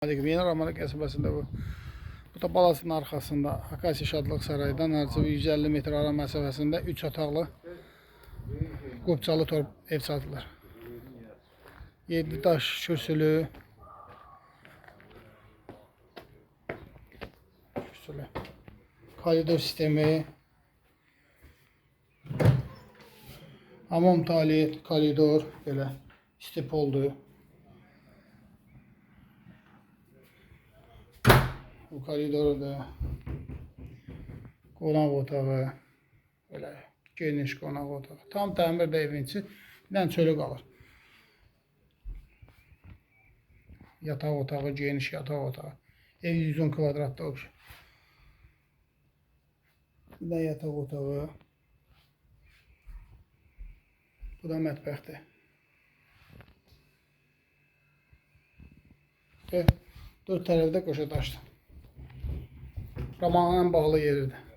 Yeni Ramalı qəsəbəsində bu. Bu da balasının arxasında Akasiya Şadlıq Sarayıdan bir 150 metr ara məsafəsində 3 otaqlı qopçalı torp ev satılır. 7 daş kürsülü. Kürsülü. Koridor sistemi. Hamam tualet, koridor belə step oldu. Bu koridorda qonaq otağı, belə geniş qonaq otağı. Tam təmirdə evin içi. Bir dənə çölü qalır. Yataq otağı, geniş yataq otağı. Ev 110 kvadratda o şey. Bir də yataq otağı. Bu da mətbəxdir. Dörd tərəfdə qoşa daşdır. Ramanın ən bağlı yeridir.